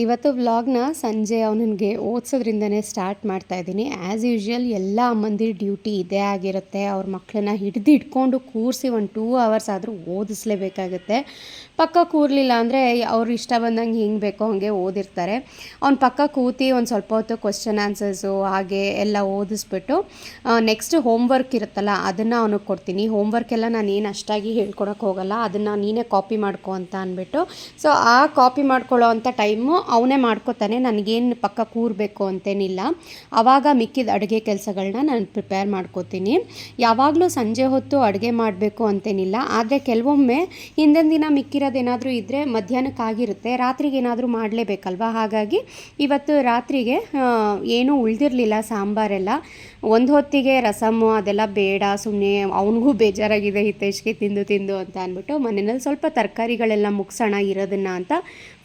ಇವತ್ತು ವ್ಲಾಗ್ನ ಸಂಜೆ ಅವನಿಗೆ ಓದಿಸೋದ್ರಿಂದನೇ ಸ್ಟಾರ್ಟ್ ಮಾಡ್ತಾ ಇದ್ದೀನಿ. ಆ್ಯಸ್ ಯೂಶ್ವಲ್ ಎಲ್ಲ ಅಮ್ಮಂದಿರ ಡ್ಯೂಟಿ ಇದೇ ಆಗಿರುತ್ತೆ. ಅವ್ರ ಮಕ್ಕಳನ್ನ ಹಿಡಿದು ಇಟ್ಕೊಂಡು ಕೂರಿಸಿ ಒಂದು ಟೂ ಅವರ್ಸ್ ಆದರೂ ಓದಿಸ್ಲೇಬೇಕಾಗುತ್ತೆ. ಪಕ್ಕ ಕೂರಲಿಲ್ಲ ಅಂದರೆ ಅವ್ರು ಇಷ್ಟ ಬಂದಂಗೆ ಹಿಂಗೆ ಬೇಕೋ ಹಾಗೆ ಓದಿರ್ತಾರೆ. ಅವ್ನು ಪಕ್ಕ ಕೂತಿ ಒಂದು ಸ್ವಲ್ಪ ಹೊತ್ತು ಕ್ವಶನ್ ಆನ್ಸರ್ಸು ಹಾಗೆ ಎಲ್ಲ ಓದಿಸ್ಬಿಟ್ಟು ನೆಕ್ಸ್ಟ್ ಹೋಮ್ವರ್ಕ್ ಇರುತ್ತಲ್ಲ ಅದನ್ನು ಅವನಿಗೆ ಕೊಡ್ತೀನಿ. ಹೋಮ್ವರ್ಕ್ ಎಲ್ಲ ನಾನು ಏನು ಅಷ್ಟಾಗಿ ಹೇಳ್ಕೊಡೋಕೆ ಹೋಗಲ್ಲ. ಅದನ್ನು ನೀನೇ ಕಾಪಿ ಮಾಡ್ಕೊ ಅಂತ ಅಂದ್ಬಿಟ್ಟು ಸೊ ಆ ಕಾಪಿ ಮಾಡ್ಕೊಳ್ಳೋ ಅಂಥ ಟೈಮು ಅವನೇ ಮಾಡ್ಕೋತಾನೆ, ನನಗೇನು ಪಕ್ಕ ಕೂರಬೇಕು ಅಂತೇನಿಲ್ಲ. ಆವಾಗ ಮಿಕ್ಕಿದ ಅಡುಗೆ ಕೆಲಸಗಳನ್ನ ನಾನು ಪ್ರಿಪೇರ್ ಮಾಡ್ಕೋತೀನಿ. ಯಾವಾಗಲೂ ಸಂಜೆ ಹೊತ್ತು ಅಡುಗೆ ಮಾಡಬೇಕು ಅಂತೇನಿಲ್ಲ. ಆದರೆ ಕೆಲವೊಮ್ಮೆ ಹಿಂದಿನ ದಿನ ಮಿಕ್ಕಿರೋದೇನಾದರೂ ಇದ್ದರೆ ಮಧ್ಯಾಹ್ನಕ್ಕಾಗಿರುತ್ತೆ. ರಾತ್ರಿಗೆ ಏನಾದರೂ ಮಾಡಲೇಬೇಕಲ್ವ? ಹಾಗಾಗಿ ಇವತ್ತು ರಾತ್ರಿಗೆ ಏನೂ ಉಳಿದಿರಲಿಲ್ಲ, ಸಾಂಬಾರೆಲ್ಲ. ಒಂದು ಹೊತ್ತಿಗೆ ರಸಮ್ಮು ಅದೆಲ್ಲ ಬೇಡ ಸುಮ್ಮನೆ ಅವನಿಗೂ ಬೇಜಾರಾಗಿದೆ ಹಿತೇಶ್ಗೆ ತಿಂದು ತಿಂದು ಅಂತ ಅಂದ್ಬಿಟ್ಟು ಮನೆಯಲ್ಲಿ ಸ್ವಲ್ಪ ತರಕಾರಿಗಳೆಲ್ಲ ಮುಗಿಸೋಣ, ಇರೋದನ್ನ ಅಂತ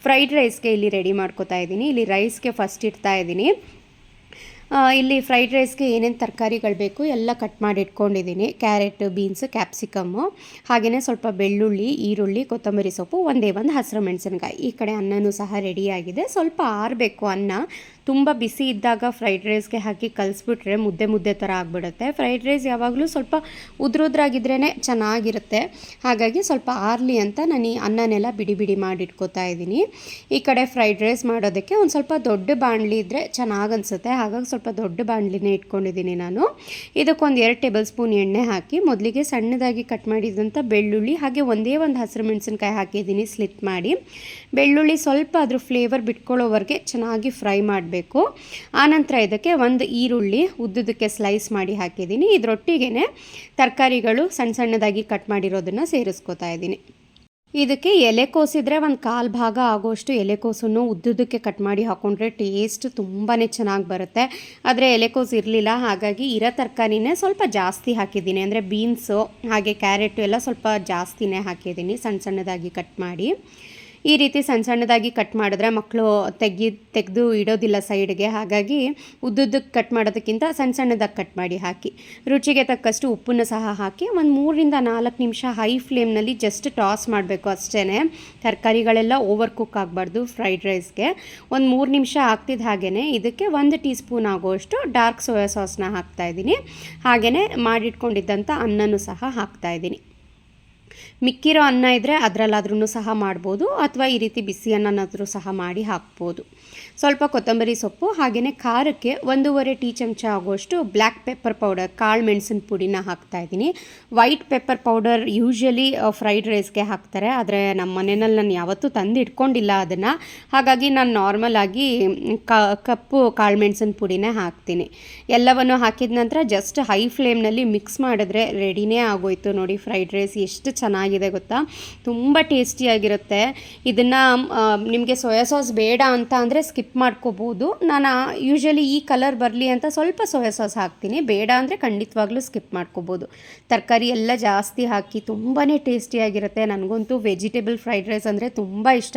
ಫ್ರೈಡ್ ರೈಸ್ಗೆ ಇಲ್ಲಿ ರೆಡಿ ಮಾಡ್ಕೋತಾ ಇದ್ದೀನಿ. ಇಲ್ಲಿ ರೈಸ್ಗೆ ಫಸ್ಟ್ ಇಡ್ತಾ ಇದ್ದೀನಿ. ಇಲ್ಲಿ ಫ್ರೈಡ್ ರೈಸ್ಗೆ ಏನೇನು ತರಕಾರಿಗಳು ಬೇಕು ಎಲ್ಲ ಕಟ್ ಮಾಡಿ ಇಟ್ಕೊಂಡಿದ್ದೀನಿ. ಕ್ಯಾರೆಟ್ ಬೀನ್ಸ್ ಕ್ಯಾಪ್ಸಿಕಮ್ಮು ಹಾಗೆಯೇ ಸ್ವಲ್ಪ ಬೆಳ್ಳುಳ್ಳಿ, ಈರುಳ್ಳಿ, ಕೊತ್ತಂಬರಿ ಸೊಪ್ಪು, ಒಂದೇ ಒಂದು ಹಸಿರು ಮೆಣಸಿನಕಾಯಿ. ಈ ಕಡೆ ಅನ್ನನೂ ಸಹ ರೆಡಿಯಾಗಿದೆ ಸ್ವಲ್ಪ ಆರಬೇಕು ಅನ್ನ. ತುಂಬ ಬಿಸಿ ಇದ್ದಾಗ ಫ್ರೈಡ್ ರೈಸ್ಗೆ ಹಾಕಿ ಕಲಿಸ್ಬಿಟ್ರೆ ಮುದ್ದೆ ಮುದ್ದೆ ಥರ ಆಗಿಬಿಡುತ್ತೆ. ಫ್ರೈಡ್ ರೈಸ್ ಯಾವಾಗಲೂ ಸ್ವಲ್ಪ ಉದ್ರುದ್ರಾಗಿದ್ರೇ ಚೆನ್ನಾಗಿರುತ್ತೆ. ಹಾಗಾಗಿ ಸ್ವಲ್ಪ ಆರಲಿ ಅಂತ ನಾನು ಈ ಅನ್ನನೆಲ್ಲ ಬಿಡಿ ಬಿಡಿ ಮಾಡಿ ಇಟ್ಕೋತಾ ಇದ್ದೀನಿ. ಈ ಕಡೆ ಫ್ರೈಡ್ ರೈಸ್ ಮಾಡೋದಕ್ಕೆ ಒಂದು ಸ್ವಲ್ಪ ದೊಡ್ಡ ಬಾಣಲಿ ಇದ್ದರೆ ಚೆನ್ನಾಗಿ ಅನಿಸುತ್ತೆ ಹಾಗಾಗಿ ಸ್ವಲ್ಪ ದೊಡ್ಡ ಬಾಣಲಿನೇ ಇಟ್ಕೊಂಡಿದ್ದೀನಿ ನಾನು. ಇದಕ್ಕೊಂದು ಎರಡು ಟೇಬಲ್ ಸ್ಪೂನ್ ಎಣ್ಣೆ ಹಾಕಿ ಮೊದಲಿಗೆ ಸಣ್ಣದಾಗಿ ಕಟ್ ಮಾಡಿದಂಥ ಬೆಳ್ಳುಳ್ಳಿ ಹಾಗೆ ಒಂದೇ ಒಂದು ಹಸಿರು ಮೆಣಸಿನ್ಕಾಯಿ ಹಾಕಿದ್ದೀನಿ ಸ್ಲಿಟ್ ಮಾಡಿ. ಬೆಳ್ಳುಳ್ಳಿ ಸ್ವಲ್ಪ ಅದ್ರ ಫ್ಲೇವರ್ ಬಿಟ್ಕೊಳ್ಳೋವರೆಗೆ ಚೆನ್ನಾಗಿ ಫ್ರೈ ಮಾಡಬೇಕು. ಆನಂತರ ಇದಕ್ಕೆ ಒಂದು ಈರುಳ್ಳಿ ಉದ್ದುದಕ್ಕೆ ಸ್ಲೈಸ್ ಮಾಡಿ ಹಾಕಿದ್ದೀನಿ. ಇದರೊಟ್ಟಿಗೆ ತರಕಾರಿಗಳು ಸಣ್ಣ ಸಣ್ಣದಾಗಿ ಕಟ್ ಮಾಡಿರೋದನ್ನು ಸೇರಿಸ್ಕೊತಾ ಇದ್ದೀನಿ. ಇದಕ್ಕೆ ಎಲೆಕೋಸಿದ್ರೆ ಒಂದು ಕಾಲು ಭಾಗ ಆಗೋಷ್ಟು ಎಲೆಕೋಸನ್ನು ಉದ್ದುದಕ್ಕೆ ಕಟ್ ಮಾಡಿ ಹಾಕೊಂಡ್ರೆ ಟೇಸ್ಟ್ ತುಂಬಾ ಚೆನ್ನಾಗಿ ಬರುತ್ತೆ. ಆದರೆ ಎಲೆಕೋಸು ಇರಲಿಲ್ಲ, ಹಾಗಾಗಿ ಇರೋ ತರಕಾರಿನೇ ಸ್ವಲ್ಪ ಜಾಸ್ತಿ ಹಾಕಿದ್ದೀನಿ. ಅಂದರೆ ಬೀನ್ಸು ಹಾಗೆ ಕ್ಯಾರೆಟು ಎಲ್ಲ ಸ್ವಲ್ಪ ಜಾಸ್ತಿನೇ ಹಾಕಿದ್ದೀನಿ, ಸಣ್ಣ ಸಣ್ಣದಾಗಿ ಕಟ್ ಮಾಡಿ. ಈ ರೀತಿ ಸಣ್ಣ ಸಣ್ಣದಾಗಿ ಕಟ್ ಮಾಡಿದ್ರೆ ಮಕ್ಕಳು ತೆಗಿ, ತೆಗೆದು ಇಡೋದಿಲ್ಲ ಸೈಡ್ಗೆ ಹಾಗಾಗಿ ಉದ್ದುದ್ದಕ್ಕೆ ಕಟ್ ಮಾಡೋದಕ್ಕಿಂತ ಸಣ್ಣ ಸಣ್ಣದಾಗಿ ಕಟ್ ಮಾಡಿ ಹಾಕಿ. ರುಚಿಗೆ ತಕ್ಕಷ್ಟು ಉಪ್ಪನ್ನು ಸಹ ಹಾಕಿ ಒಂದು ಮೂರರಿಂದ ನಾಲ್ಕು ನಿಮಿಷ ಹೈ ಫ್ಲೇಮ್ನಲ್ಲಿ ಜಸ್ಟ್ ಟಾಸ್ ಮಾಡಬೇಕು ಅಷ್ಟೇ ತರಕಾರಿಗಳೆಲ್ಲ ಓವರ್ ಕುಕ್ ಆಗಬಾರ್ದು ಫ್ರೈಡ್ ರೈಸ್ಗೆ ಒಂದು ಮೂರು ನಿಮಿಷ ಹಾಕ್ತಿದ್ದ ಹಾಗೆಯೇ ಇದಕ್ಕೆ ಒಂದು ಟೀ ಸ್ಪೂನ್ ಆಗುವಷ್ಟು ಡಾರ್ಕ್ ಸೋಯಾ ಸಾಸ್ನ ಹಾಕ್ತಾಯಿದ್ದೀನಿ ಹಾಗೆಯೇ ಮಾಡಿಟ್ಕೊಂಡಿದ್ದಂಥ ಅನ್ನನೂ ಸಹ ಹಾಕ್ತಾಯಿದ್ದೀನಿ ಮಿಕ್ಕಿರೋ ಅನ್ನ ಇದ್ದರೆ ಅದರಲ್ಲಾದ್ರೂ ಸಹ ಮಾಡ್ಬೋದು ಅಥವಾ ಈ ರೀತಿ ಬಿಸಿ ಅನ್ನನಾದರೂ ಸಹ ಮಾಡಿ ಹಾಕ್ಬೋದು. ಸ್ವಲ್ಪ ಕೊತ್ತಂಬರಿ ಸೊಪ್ಪು ಹಾಗೆಯೇ ಖಾರಕ್ಕೆ ಒಂದೂವರೆ ಟೀ ಚಮಚ ಆಗುವಷ್ಟು ಬ್ಲ್ಯಾಕ್ ಪೆಪ್ಪರ್ ಪೌಡರ್ ಕಾಳು ಮೆಣಸಿನ ಪುಡಿನ ಹಾಕ್ತಾ ಇದ್ದೀನಿ. White pepper powder usually fried ರೈಸ್ಗೆ ಹಾಕ್ತಾರೆ. ಆದರೆ ನಮ್ಮ ಮನೆಯಲ್ಲಿ ನಾನು ಯಾವತ್ತೂ ತಂದು ಇಟ್ಕೊಂಡಿಲ್ಲ ಅದನ್ನು. ಹಾಗಾಗಿ ನಾನು ನಾರ್ಮಲ್ ಆಗಿ ಕಪ್ಪು ಕಾಳು ಮೆಣಸಿನ ಪುಡಿನೇ ಹಾಕ್ತೀನಿ. ಎಲ್ಲವನ್ನು ಹಾಕಿದ ನಂತರ ಜಸ್ಟ್ ಹೈ ಫ್ಲೇಮ್ನಲ್ಲಿ ಮಿಕ್ಸ್ ಮಾಡಿದ್ರೆ ರೆಡಿನೇ ಆಗೋಯ್ತು. ನೋಡಿ ಫ್ರೈಡ್ ರೈಸ್ ಎಷ್ಟು ಚೆನ್ನಾಗಿದೆ ಗೊತ್ತಾ? ತುಂಬ ಟೇಸ್ಟಿಯಾಗಿರುತ್ತೆ ಇದನ್ನು ನಿಮಗೆ ಸೋಯಾ ಸಾಸ್ ಬೇಡ ಅಂತ ಅಂದರೆ ಸ್ಕಿಪ್ ಮಾಡ್ಕೋಬೋದು. ನಾನು ಯೂಶ್ವಲಿ ಈ ಕಲರ್ ಬರಲಿ ಅಂತ ಸ್ವಲ್ಪ ಸೋಯಾ ಸಾಸ್ ಹಾಕ್ತೀನಿ. ಬೇಡ ಅಂದರೆ ಖಂಡಿತವಾಗ್ಲೂ ಸ್ಕಿಪ್ ಮಾಡ್ಕೋಬೋದು. ತರಕಾರಿ ಎಲ್ಲ ಜಾಸ್ತಿ ಹಾಕಿ ತುಂಬಾ ಟೇಸ್ಟಿಯಾಗಿರುತ್ತೆ ನನಗಂತೂ ವೆಜಿಟೇಬಲ್ ಫ್ರೈಡ್ ರೈಸ್ ಅಂದರೆ ತುಂಬ ಇಷ್ಟ.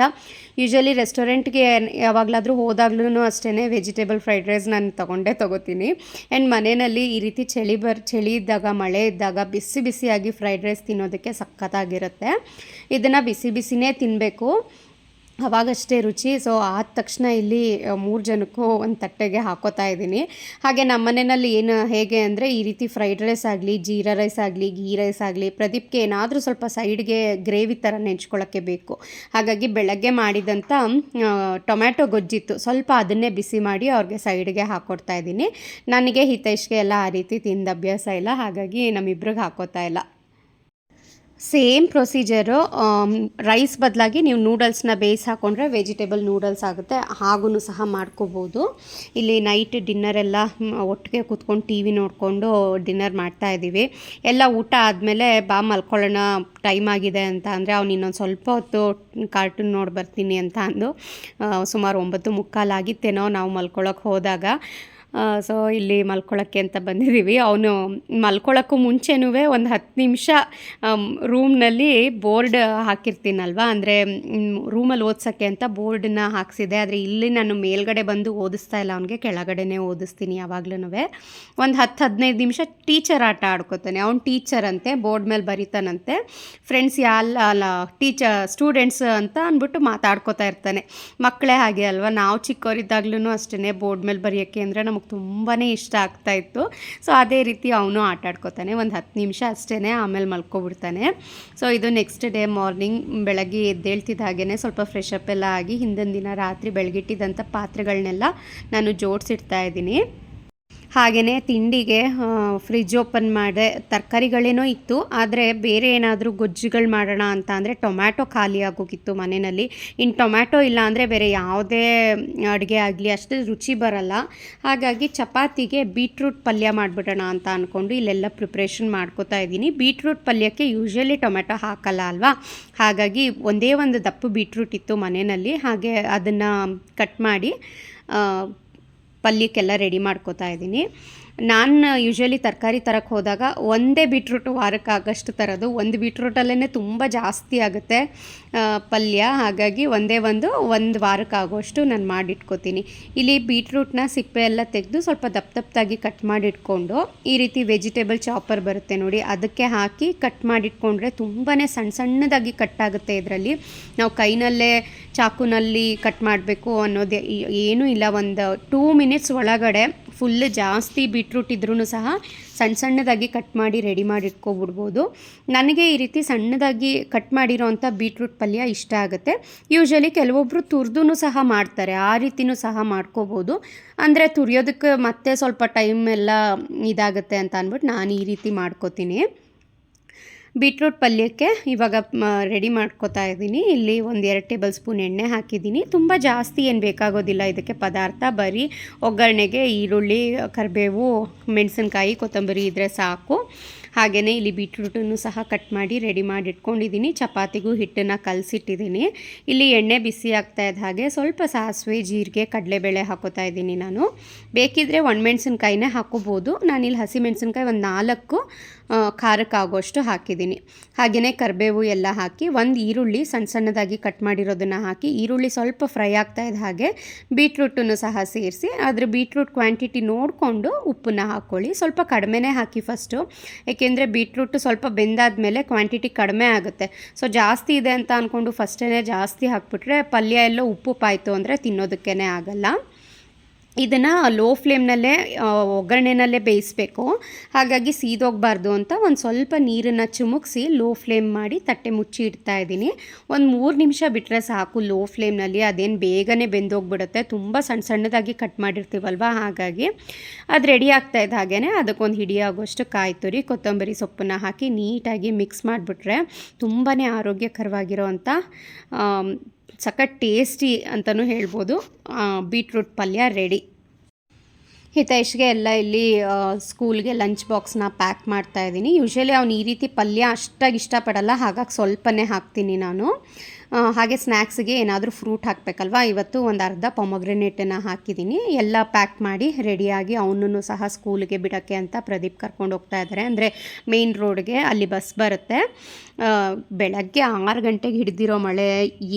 ಯೂಶ್ವಲಿ ರೆಸ್ಟೋರೆಂಟ್ಗೆ ಯಾವಾಗಲಾದರೂ ಹೋದಾಗ್ಲೂ ಅಷ್ಟೇ ವೆಜಿಟೇಬಲ್ ಫ್ರೈಡ್ ರೈಸ್ ನಾನು ತೊಗೊಂಡೇ ತೊಗೋತೀನಿ. ಆ್ಯಂಡ್ ಮನೆಯಲ್ಲಿ ಈ ರೀತಿ ಚಳಿ ಬರ್, ಚಳಿ ಇದ್ದಾಗ, ಮಳೆ ಇದ್ದಾಗ ಬಿಸಿ ಬಿಸಿಯಾಗಿ ಫ್ರೈಡ್ ರೈಸ್ ತಿನ್ನೋದಕ್ಕೆ ಸಖತ್ತಾಗಿರುತ್ತೆ. ಇದನ್ನು ಬಿಸಿ ಬಿಸಿನೇ ತಿನ್ನಬೇಕು ಅವಾಗಷ್ಟೇ ರುಚಿ. ಸೊ ಆದ ತಕ್ಷಣ ಇಲ್ಲಿ ಮೂರು ಜನಕ್ಕೂ ಒಂದು ತಟ್ಟೆಗೆ ಹಾಕೋತಾ ಇದ್ದೀನಿ. ಹಾಗೆ ನಮ್ಮ ಮನೆಯಲ್ಲಿ ಏನು, ಹೇಗೆ ಅಂದರೆ ಈ ರೀತಿ ಫ್ರೈಡ್ ರೈಸ್ ಆಗಲಿ, ಜೀರಾ ರೈಸ್ ಆಗಲಿ ಗೀ ರೈಸ್ ಆಗಲಿ, ಪ್ರದೀಪ್ಗೆ ಏನಾದರೂ ಸ್ವಲ್ಪ ಸೈಡ್ಗೆ ಗ್ರೇವಿ ಥರ ನೆಂಚ್ಕೊಳ್ಳೋಕ್ಕೆ ಬೇಕು. ಹಾಗಾಗಿ ಬೆಳಗ್ಗೆ ಮಾಡಿದಂಥ ಟೊಮ್ಯಾಟೊ ಗೊಜ್ಜಿತ್ತು. ಸ್ವಲ್ಪ ಅದನ್ನೇ ಬಿಸಿ ಮಾಡಿ ಅವ್ರಿಗೆ ಸೈಡ್ಗೆ ಹಾಕ್ಕೊಡ್ತಾ ಇದ್ದೀನಿ. ನನಗೆ ಹಿತೈಷ್ಗೆ ಎಲ್ಲ ಆ ರೀತಿ ತಿಂದ ಅಭ್ಯಾಸ ಇಲ್ಲ. ಹಾಗಾಗಿ ನಮ್ಮಿಬ್ರಿಗೆ ಹಾಕೋತಾ ಇಲ್ಲ. ಸೇಮ್ ಪ್ರೊಸೀಜರು ರೈಸ್ ಬದಲಾಗಿ ನೀವು ನೂಡಲ್ಸ್ನ ಬೇಯಿಸಿ ಹಾಕ್ಕೊಂಡ್ರೆ ವೆಜಿಟೇಬಲ್ ನೂಡಲ್ಸ್ ಆಗುತ್ತೆ. ಹಾಗೂ ಸಹ ಮಾಡ್ಕೋಬೋದು. ಇಲ್ಲಿ ನೈಟ್ ಡಿನ್ನರ್ ಎಲ್ಲ ಒಟ್ಟಿಗೆ ಕೂತ್ಕೊಂಡು ಟಿ ವಿ ನೋಡಿಕೊಂಡು ಡಿನ್ನರ್ ಮಾಡ್ತಾ ಇದ್ದೀವಿ. ಎಲ್ಲ ಊಟ ಆದಮೇಲೆ ಬಾ ಮಲ್ಕೊಳ್ಳೋಣ ಟೈಮ್ ಆಗಿದೆ ಅಂತ ಅಂದರೆ ಅವ್ನು ಇನ್ನೊಂದು ಸ್ವಲ್ಪ ಹೊತ್ತು ಕಾರ್ಟೂನ್ ನೋಡಿ ಬರ್ತೀನಿ ಅಂತ ಅಂದು ಸುಮಾರು ಒಂಬತ್ತು ಮುಕ್ಕಾಲಾಗಿತ್ತೇನೋ ನಾವು ಮಲ್ಕೊಳ್ಳೋಕೆ ಹೋದಾಗ. ಸೊ ಇಲ್ಲಿ ಮಲ್ಕೊಳ್ಳೋಕ್ಕೆ ಅಂತ ಬಂದಿದ್ದೀವಿ. ಅವನು ಮಲ್ಕೊಳ್ಳೋಕ್ಕೂ ಮುಂಚೆನೂ ಒಂದು ಹತ್ತು ನಿಮಿಷ ರೂಮ್ನಲ್ಲಿ ಬೋರ್ಡ್ ಹಾಕಿರ್ತೀನಲ್ವ? ಅಂದರೆ ರೂಮಲ್ಲಿ ಓದ್ಸೋಕ್ಕೆ ಅಂತ ಬೋರ್ಡನ್ನ ಹಾಕ್ಸಿದೆ. ಆದರೆ ಇಲ್ಲಿ ನಾನು ಮೇಲ್ಗಡೆ ಬಂದು ಓದಿಸ್ತಾ ಇಲ್ಲ. ಅವನಿಗೆ ಕೆಳಗಡೆನೇ ಓದಿಸ್ತೀನಿ ಯಾವಾಗ್ಲೂ ಒಂದು ಹತ್ತು ಹದಿನೈದು ನಿಮಿಷ ಟೀಚರ್ ಆಟ ಆಡ್ಕೋತಾನೆ. ಅವ್ನು ಟೀಚರ್ ಅಂತೆ, ಬೋರ್ಡ್ ಮೇಲೆ ಬರೀತಾನಂತೆ. ಫ್ರೆಂಡ್ಸ್ ಯಾಲ್, ಅಲ್ಲ, ಟೀಚರ್, ಸ್ಟೂಡೆಂಟ್ಸ್ ಅಂತ ಅಂದ್ಬಿಟ್ಟು ಮಾತಾಡ್ಕೋತಾ ಇರ್ತಾನೆ. ಮಕ್ಕಳೇ ಹಾಗೆ ಅಲ್ವಾ? ನಾವು ಚಿಕ್ಕವರಿದ್ದಾಗ್ಲೂ ಅಷ್ಟೇ ಬೋರ್ಡ್ ಮೇಲೆ ಬರೆಯೋಕ್ಕೆ. ಅಂದರೆ ನಮಗೆ ತುಂಬಾ ಇಷ್ಟ ಆಗ್ತಾಯಿತ್ತು ಸೊ ಅದೇ ರೀತಿ ಅವನು ಆಟ ಆಡ್ಕೋತಾನೆ. ಒಂದು ಹತ್ತು ನಿಮಿಷ ಅಷ್ಟೇ ಆಮೇಲೆ ಮಲ್ಕೊಬಿಡ್ತಾನೆ. ಸೊ ಇದು ನೆಕ್ಸ್ಟ್ ಡೇ ಮಾರ್ನಿಂಗ್ ಬೆಳಗ್ಗೆ ಎದ್ದೇಳ್ತಿದ್ದ ಹಾಗೆಯೇ ಸ್ವಲ್ಪ ಫ್ರೆಶಪ್ ಎಲ್ಲ ಆಗಿ ಹಿಂದಿನ ದಿನ ರಾತ್ರಿ ಬೆಳಗಿಟ್ಟಿದ್ದಂಥ ಪಾತ್ರೆಗಳನ್ನೆಲ್ಲ ನಾನು ಜೋಡಿಸಿಡ್ತಾ ಇದ್ದೀನಿ. ಹಾಗೆಯೇ ತಿಂಡಿಗೆ ಫ್ರಿಜ್ ಓಪನ್ ಮಾಡಿದೆ ತರಕಾರಿಗಳೇನೋ ಇತ್ತು. ಆದರೆ ಬೇರೆ ಏನಾದರೂ ಗೊಜ್ಜುಗಳು ಮಾಡೋಣ ಅಂತ ಅಂದರೆ ಟೊಮ್ಯಾಟೊ ಖಾಲಿ ಆಗೋಗಿತ್ತು ಮನೆಯಲ್ಲಿ. ಇನ್ನು ಟೊಮ್ಯಾಟೊ ಇಲ್ಲ ಅಂದರೆ ಬೇರೆ ಯಾವುದೇ ಅಡುಗೆ ಆಗಲಿ ಅಷ್ಟು ರುಚಿ ಬರಲ್ಲ. ಹಾಗಾಗಿ ಚಪಾತಿಗೆ ಬೀಟ್ರೂಟ್ ಪಲ್ಯ ಮಾಡಿಬಿಡೋಣ ಅಂತ ಅಂದ್ಕೊಂಡು ಇಲ್ಲೆಲ್ಲ ಪ್ರಿಪ್ರೇಷನ್ ಮಾಡ್ಕೋತಾ ಇದ್ದೀನಿ. ಬೀಟ್ರೂಟ್ ಪಲ್ಯಕ್ಕೆ ಯೂಶ್ವಲಿ ಟೊಮ್ಯಾಟೊ ಹಾಕಲ್ಲ ಅಲ್ವಾ? ಹಾಗಾಗಿ ಒಂದೇ ಒಂದು ದಪ್ಪು ಬೀಟ್ರೂಟ್ ಇತ್ತು ಮನೆಯಲ್ಲಿ. ಹಾಗೆ ಅದನ್ನು ಕಟ್ ಮಾಡಿ ಪಲ್ಯಕ್ಕೆಲ್ಲ ರೆಡಿ ಮಾಡ್ಕೋತಾ ಇದ್ದೀನಿ. ನಾನು ಯೂಶ್ವಲಿ ತರಕಾರಿ ತರಕ್ಕೆ ಹೋದಾಗ ಒಂದೇ ಬೀಟ್ರೂಟ್ ವಾರಕ್ಕೆ ಆಗಷ್ಟು ತರೋದು. ಒಂದು ಬೀಟ್ರೂಟಲ್ಲೇ ತುಂಬ ಜಾಸ್ತಿ ಆಗುತ್ತೆ ಪಲ್ಯ. ಹಾಗಾಗಿ ಒಂದೇ ಒಂದು ಒಂದು ವಾರಕ್ಕೆ ಆಗೋಷ್ಟು ನಾನು ಮಾಡಿಟ್ಕೋತೀನಿ. ಇಲ್ಲಿ ಬೀಟ್ರೂಟ್ನ ಸಿಪ್ಪೆ ಎಲ್ಲ ತೆಗೆದು ಸ್ವಲ್ಪ ದಪ್ಪ ದಪ್ಪದಾಗಿ ಕಟ್ ಮಾಡಿಟ್ಕೊಂಡು, ಈ ರೀತಿ ವೆಜಿಟೇಬಲ್ ಚಾಪರ್ ಬರುತ್ತೆ ನೋಡಿ, ಅದಕ್ಕೆ ಹಾಕಿ ಕಟ್ ಮಾಡಿಟ್ಕೊಂಡ್ರೆ ತುಂಬಾ ಸಣ್ಣ ಸಣ್ಣದಾಗಿ ಕಟ್ ಆಗುತ್ತೆ ಇದರಲ್ಲಿ. ನಾವು ಕೈನಲ್ಲೇ ಚಾಕುನಲ್ಲಿ ಕಟ್ ಮಾಡಬೇಕು ಅನ್ನೋದು ಏನೂ ಇಲ್ಲ, ಒಂದು ಟೂ ಮಿನಿಟ್ಸ್ ಒಳಗಡೆ ಫುಲ್ ಜಾಸ್ತಿ ಬೀಟ್ರೂಟ್ ಇದ್ರೂ ಸಹ ಸಣ್ಣ ಸಣ್ಣದಾಗಿ ಕಟ್ ಮಾಡಿ ರೆಡಿ ಮಾಡಿ ಇಟ್ಕೊಬಿಡ್ಬೋದು. ನನಗೆ ಈ ರೀತಿ ಸಣ್ಣದಾಗಿ ಕಟ್ ಮಾಡಿರೋವಂಥ ಬೀಟ್ರೂಟ್ ಪಲ್ಯ ಇಷ್ಟ ಆಗುತ್ತೆ. ಯೂಶ್ವಲಿ ಕೆಲವೊಬ್ಬರು ತುರಿದೂ ಸಹ ಮಾಡ್ತಾರೆ, ಆ ರೀತಿಯೂ ಸಹ ಮಾಡ್ಕೋಬೋದು. ಅಂದರೆ ತುರಿಯೋದಕ್ಕೆ ಮತ್ತೆ ಸ್ವಲ್ಪ ಟೈಮ್ ಎಲ್ಲ ಇದಾಗುತ್ತೆ ಅಂತ ಅಂದ್ಬಿಟ್ಟು ನಾನು ಈ ರೀತಿ ಮಾಡ್ಕೋತೀನಿ. ಬೀಟ್ರೂಟ್ ಪಲ್ಯಕ್ಕೆ ಇವಾಗ ರೆಡಿ ಮಾಡ್ಕೋತಾ ಇದ್ದೀನಿ. ಇಲ್ಲಿ ಒಂದು ಎರಡು ಟೇಬಲ್ ಸ್ಪೂನ್ ಎಣ್ಣೆ ಹಾಕಿದ್ದೀನಿ. ತುಂಬ ಜಾಸ್ತಿ ಏನು ಬೇಕಾಗೋದಿಲ್ಲ. ಇದಕ್ಕೆ ಪದಾರ್ಥ, ಬರೀ, ಒಗ್ಗರಣೆಗೆ ಈರುಳ್ಳಿ, ಕರಿಬೇವು, ಮೆಣಸಿನ್ಕಾಯಿ, ಕೊತ್ತಂಬರಿ ಇದ್ದರೆ ಸಾಕು. ಹಾಗೆಯೇ ಇಲ್ಲಿ ಬೀಟ್ರೂಟನ್ನು ಸಹ ಕಟ್ ಮಾಡಿ ರೆಡಿ ಮಾಡಿ ಇಟ್ಕೊಂಡಿದ್ದೀನಿ ಚಪಾತಿಗೂ ಹಿಟ್ಟನ್ನು ಕಲಸಿಟ್ಟಿದ್ದೀನಿ. ಇಲ್ಲಿ ಎಣ್ಣೆ ಬಿಸಿ ಆಗ್ತಾ ಇದ್ದ ಹಾಗೆ ಸ್ವಲ್ಪ ಸಾಸಿವೆ, ಜೀರಿಗೆ, ಕಡಲೆಬೇಳೆ ಹಾಕೋತಾ ಇದ್ದೀನಿ ನಾನು. ಬೇಕಿದ್ದರೆ ಒಣಮೆಣ್ಸಿನ್ಕಾಯಿನೇ ಹಾಕೋಬೋದು. ನಾನಿಲ್ಲಿ ಹಸಿಮೆಣ್ಸಿನ್ಕಾಯಿ ಒಂದು ನಾಲ್ಕು ಖಾರಕ್ಕಾಗೋಷ್ಟು ಹಾಕಿದ್ದೀನಿ. ಹಾಗೆಯೇ ಕರಿಬೇವು ಎಲ್ಲ ಹಾಕಿ ಒಂದು ಈರುಳ್ಳಿ ಸಣ್ಣ ಸಣ್ಣದಾಗಿ ಕಟ್ ಮಾಡಿರೋದನ್ನು ಹಾಕಿ ಈರುಳ್ಳಿ ಸ್ವಲ್ಪ ಫ್ರೈ ಆಗ್ತಾ ಇದ್ದ ಹಾಗೆ ಬೀಟ್ರೂಟನ್ನು ಸಹ ಸೇರಿಸಿ ಅದ್ರ ಬೀಟ್ರೂಟ್ ಕ್ವಾಂಟಿಟಿ ನೋಡಿಕೊಂಡು ಉಪ್ಪನ್ನ ಹಾಕ್ಕೊಳ್ಳಿ ಸ್ವಲ್ಪ ಕಡಿಮೆನೇ ಹಾಕಿ ಫಸ್ಟು ಬೀಟ್ರೂಟು ಸ್ವಲ್ಪ ಬೆಂದಾದ ಕ್ವಾಂಟಿಟಿ ಕಡಿಮೆ ಆಗುತ್ತೆ. ಸೊ ಜಾಸ್ತಿ ಇದೆ ಅಂತ ಅಂದ್ಕೊಂಡು ಫಸ್ಟೇ ಜಾಸ್ತಿ ಹಾಕ್ಬಿಟ್ರೆ ಪಲ್ಯ ಎಲ್ಲ ಉಪ್ಪು ಪಾಯಿತು ಅಂದರೆ ತಿನ್ನೋದಕ್ಕೇ ಆಗಲ್ಲ. ಇದನ್ನು ಲೋ ಫ್ಲೇಮ್ನಲ್ಲೇ ಒಗ್ಗರಣೆನಲ್ಲೇ ಬೇಯಿಸಬೇಕು. ಹಾಗಾಗಿ ಸೀದೋಗಬಾರ್ದು ಅಂತ ಒಂದು ಸ್ವಲ್ಪ ನೀರನ್ನು ಚುಮುಕ್ಸಿ ಲೋ ಫ್ಲೇಮ್ ಮಾಡಿ ತಟ್ಟೆ ಮುಚ್ಚಿ ಇಡ್ತಾ ಇದ್ದೀನಿ. ಒಂದು ಮೂರು ನಿಮಿಷ ಬಿಟ್ಟರೆ ಸಾಕು ಲೋ ಫ್ಲೇಮ್ನಲ್ಲಿ ಅದೇನು ಬೇಗನೆ ಬೆಂದೋಗ್ಬಿಡುತ್ತೆ. ತುಂಬ ಸಣ್ಣ ಸಣ್ಣದಾಗಿ ಕಟ್ ಮಾಡಿರ್ತೀವಲ್ವ ಹಾಗಾಗಿ. ಅದು ರೆಡಿ ಆಗ್ತಾ ಇದ್ದ ಹಾಗೇ ಅದಕ್ಕೊಂದು ಹಿಡಿಯಾಗೋಷ್ಟು ಕಾಯಿ ತುರಿ ಕೊತ್ತಂಬರಿ ಸೊಪ್ಪನ್ನು ಹಾಕಿ ನೀಟಾಗಿ ಮಿಕ್ಸ್ ಮಾಡಿಬಿಟ್ರೆ ತುಂಬಾ ಆರೋಗ್ಯಕರವಾಗಿರೋ ಅಂಥ ಸಖತ್ ಟೇಸ್ಟಿ ಅಂತಲೂ ಹೇಳ್ಬೋದು. ಬೀಟ್ರೂಟ್ ಪಲ್ಯ ರೆಡಿ. ಹಿತೈಷ್ಗೆ ಎಲ್ಲ ಇಲ್ಲಿ ಸ್ಕೂಲ್ಗೆ ಲಂಚ್ ಬಾಕ್ಸ್ನ ಪ್ಯಾಕ್ ಮಾಡ್ತಾ ಇದ್ದೀನಿ. ಯೂಶ್ವಲಿ ಅವ್ನು ಈ ರೀತಿ ಪಲ್ಯ ಅಷ್ಟಾಗಿ ಇಷ್ಟಪಡಲ್ಲ, ಹಾಗಾಗಿ ಸ್ವಲ್ಪನೇ ಹಾಕ್ತೀನಿ ನಾನು. ಹಾಗೆ ಸ್ನ್ಯಾಕ್ಸ್ಗೆ ಏನಾದರೂ ಫ್ರೂಟ್ ಹಾಕಬೇಕಲ್ವಾ? ಇವತ್ತು ಒಂದು ಅರ್ಧ ಪೊಮೊಗ್ರೆನೇಟನ್ನು ಹಾಕಿದ್ದೀನಿ. ಎಲ್ಲ ಪ್ಯಾಕ್ ಮಾಡಿ ರೆಡಿಯಾಗಿ ಅವನನ್ನು ಸಹ ಸ್ಕೂಲಿಗೆ ಬಿಡೋಕ್ಕೆ ಅಂತ ಪ್ರದೀಪ್ ಕರ್ಕೊಂಡು ಹೋಗ್ತಾ ಇದ್ದಾರೆ. ಅಂದರೆ ಮೇನ್ ರೋಡ್ಗೆ ಅಲ್ಲಿ ಬಸ್ ಬರುತ್ತೆ. ಬೆಳಗ್ಗೆ ಆರು ಗಂಟೆಗೆ ಹಿಡಿದಿರೋ ಮಳೆ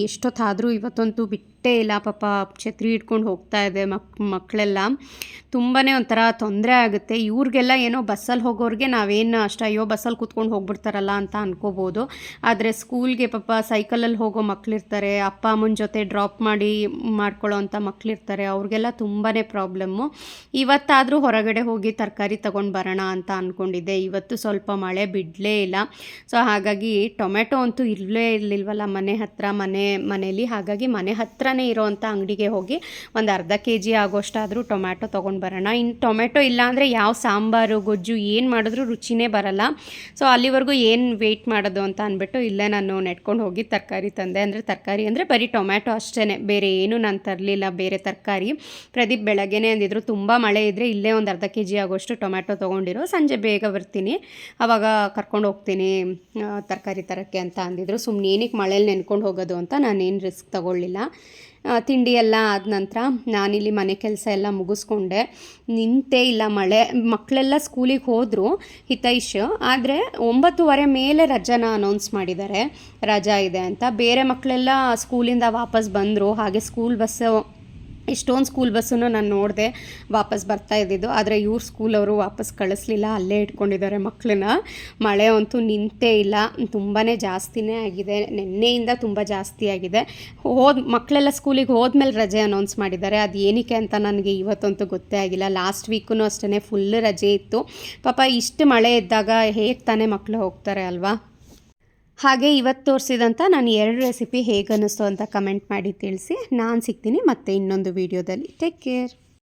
ಎಷ್ಟೊತ್ತಾದರೂ ಇವತ್ತಂತೂ ಬಿಟ್ಟೇ ಇಲ್ಲ, ಪಾಪ ಛತ್ರಿ ಇಟ್ಕೊಂಡು ಹೋಗ್ತಾ ಇದೆ ಮಕ್, ಮಕ್ಕಳೆಲ್ಲ. ತುಂಬಾ ಒಂಥರ ತೊಂದರೆ ಆಗುತ್ತೆ. ಇವ್ರಿಗೆಲ್ಲ ಏನೋ ಬಸ್ಸಲ್ಲಿ ಹೋಗೋರಿಗೆ ನಾವೇನು ಅಷ್ಟು ಅಯ್ಯೋ ಬಸ್ಸಲ್ಲಿ ಕೂತ್ಕೊಂಡು ಹೋಗ್ಬಿಡ್ತಾರಲ್ಲ ಅಂತ ಅನ್ಕೋಬೋದು. ಆದರೆ ಸ್ಕೂಲ್ಗೆ ಪಾಪ ಸೈಕಲಲ್ಲಿ ಹೋಗೋ ಮಕ್ಕಳಿರ್ತಾರೆ ಅಪ್ಪ ಅಮ್ಮನ ಜೊತೆ ಡ್ರಾಪ್ ಮಾಡಿ ಮಾಡ್ಕೊಳ್ಳೋ ಅಂಥ ಮಕ್ಕಳಿರ್ತಾರೆ ಅವ್ರಿಗೆಲ್ಲ ತುಂಬಾ ಪ್ರಾಬ್ಲಮ್ಮು. ಇವತ್ತಾದರೂ ಹೊರಗಡೆ ಹೋಗಿ ತರಕಾರಿ ತೊಗೊಂಡು ಬರೋಣ ಅಂತ ಅಂದ್ಕೊಂಡಿದ್ದೆ ಇವತ್ತು ಸ್ವಲ್ಪ ಮಳೆ ಬಿಡಲೇ ಇಲ್ಲ. ಸೊ ಹಾಗಾಗಿ ಟೊಮೆಟೊ ಅಂತೂ ಇರಲೇ ಇರಲಿಲ್ವಲ್ಲ ಮನೆ ಹತ್ತಿರ ಮನೆ ಮನೇಲಿ. ಹಾಗಾಗಿ ಮನೆ ಹತ್ರನೇ ಇರೋವಂಥ ಅಂಗಡಿಗೆ ಹೋಗಿ ಒಂದು ಅರ್ಧ ಕೆ ಜಿ ಆಗೋಷ್ಟಾದರೂ ಟೊಮ್ಯಾಟೊ ತೊಗೊಂಡು ಬರೋಣ. ಇನ್ನು ಟೊಮೆಟೊ ಇಲ್ಲಾಂದರೆ ಯಾವ ಸಾಂಬಾರು, ಗೊಜ್ಜು ಏನು ಮಾಡಿದ್ರೂ ರುಚಿನೇ ಬರಲ್ಲ. ಸೊ ಅಲ್ಲಿವರೆಗೂ ಏನು ವೆಯ್ಟ್ ಮಾಡೋದು ಅಂತ ಅಂದ್ಬಿಟ್ಟು ಇಲ್ಲೇ ನಾನು ನೆಟ್ಕೊಂಡು ಹೋಗಿ ತರಕಾರಿ ತಂದೆ. ಅಂದರೆ ತರಕಾರಿ ಅಂದರೆ ಬರೀ ಟೊಮ್ಯಾಟೊ ಅಷ್ಟೇ ಬೇರೆ ಏನೂ ನಾನು ತರಲಿಲ್ಲ. ಬೇರೆ ತರಕಾರಿ. ಪ್ರದೀಪ್ ಬೆಳಗ್ಗೆನೇ ಅಂದಿದ್ರು, ತುಂಬ ಮಳೆ ಇದ್ದರೆ ಇಲ್ಲೇ ಒಂದು ಅರ್ಧ ಕೆ ಜಿ ಆಗೋಷ್ಟು ಟೊಮ್ಯಾಟೊ ತೊಗೊಂಡಿರೋ. ಸಂಜೆ ಬೇಗ ಬರ್ತೀನಿ. ಆವಾಗ ಕರ್ಕೊಂಡು ಹೋಗ್ತೀನಿ ತರಕಾರಿ ತರೋಕ್ಕೆ ಅಂತ ಅಂದಿದ್ರು. ಸುಮ್ಮನೆ ಏನಕ್ಕೆ ಮಳೇಲಿ ನೆನ್ಕೊಂಡು ಹೋಗೋದು ಅಂತ ನಾನೇನು ರಿಸ್ಕ್ ತೊಗೊಳ್ಳಿಲ್ಲ. ತಿಂಡಿ ಎಲ್ಲ ಆದ ನಂತರ ನಾನಿಲ್ಲಿ ಮನೆ ಕೆಲಸ ಎಲ್ಲ ಮುಗಿಸ್ಕೊಂಡೆ. ನಿಂತೇ ಇಲ್ಲ ಮಳೆ. ಮಕ್ಕಳೆಲ್ಲ ಸ್ಕೂಲಿಗೆ ಹೋದರು ಹಿತೈಷ್. ಆದರೆ ಒಂಬತ್ತುವರೆ ಮೇಲೆ ರಜಾನ ಅನೌನ್ಸ್ ಮಾಡಿದ್ದಾರೆ. ರಜಾ ಇದೆ ಅಂತ. ಬೇರೆ ಮಕ್ಕಳೆಲ್ಲ ಸ್ಕೂಲಿಂದ ವಾಪಸ್ ಬಂದರು. ಹಾಗೆ ಸ್ಕೂಲ್ ಬಸ್ಸು ಎಷ್ಟೊಂದು ಸ್ಕೂಲ್ ಬಸ್ಸನ್ನು ನಾನು ನೋಡಿದೆ ವಾಪಸ್ ಬರ್ತಾ ಇದ್ದಿದ್ದು. ಆದರೆ ಇವ್ರ ಸ್ಕೂಲವರು ವಾಪಸ್ ಕಳಿಸ್ಲಿಲ್ಲ, ಅಲ್ಲೇ ಇಟ್ಕೊಂಡಿದ್ದಾರೆ ಮಕ್ಕಳನ್ನ ಮಳೆ ಅಂತೂ ನಿಂತೇ ಇಲ್ಲ. ತುಂಬಾ ಜಾಸ್ತಿನೇ ಆಗಿದೆ. ನಿನ್ನೆಯಿಂದ ತುಂಬ ಜಾಸ್ತಿ ಆಗಿದೆ. ಹೋದ ಮಕ್ಕಳೆಲ್ಲ ಸ್ಕೂಲಿಗೆ ಹೋದ್ಮೇಲೆ ರಜೆ ಅನೌನ್ಸ್ ಮಾಡಿದ್ದಾರೆ. ಅದು ಏನಕ್ಕೆ ಅಂತ ನನಗೆ ಇವತ್ತಂತೂ ಗೊತ್ತೇ ಆಗಿಲ್ಲ. ಲಾಸ್ಟ್ ವೀಕೂ ಅಷ್ಟೇ ಫುಲ್ ರಜೆ ಇತ್ತು. ಪಾಪ ಇಷ್ಟು ಮಳೆ ಇದ್ದಾಗ ಹೇಗೆ ತಾನೇ ಮಕ್ಕಳು ಹೋಗ್ತಾರೆ ಅಲ್ವಾ? ಹಾಗೆ ಇವತ್ತು ತೋರಿಸಿದಂಥ ನಾನು ಎರಡು ರೆಸಿಪಿ ಹೇಗೆ ಅನ್ನಿಸ್ತು ಅಂತ ಕಮೆಂಟ್ ಮಾಡಿ ತಿಳಿಸಿ. ನಾನು ಸಿಗ್ತೀನಿ ಮತ್ತೆ ಇನ್ನೊಂದು ವೀಡಿಯೋದಲ್ಲಿ ಟೇಕ್ ಕೇರ್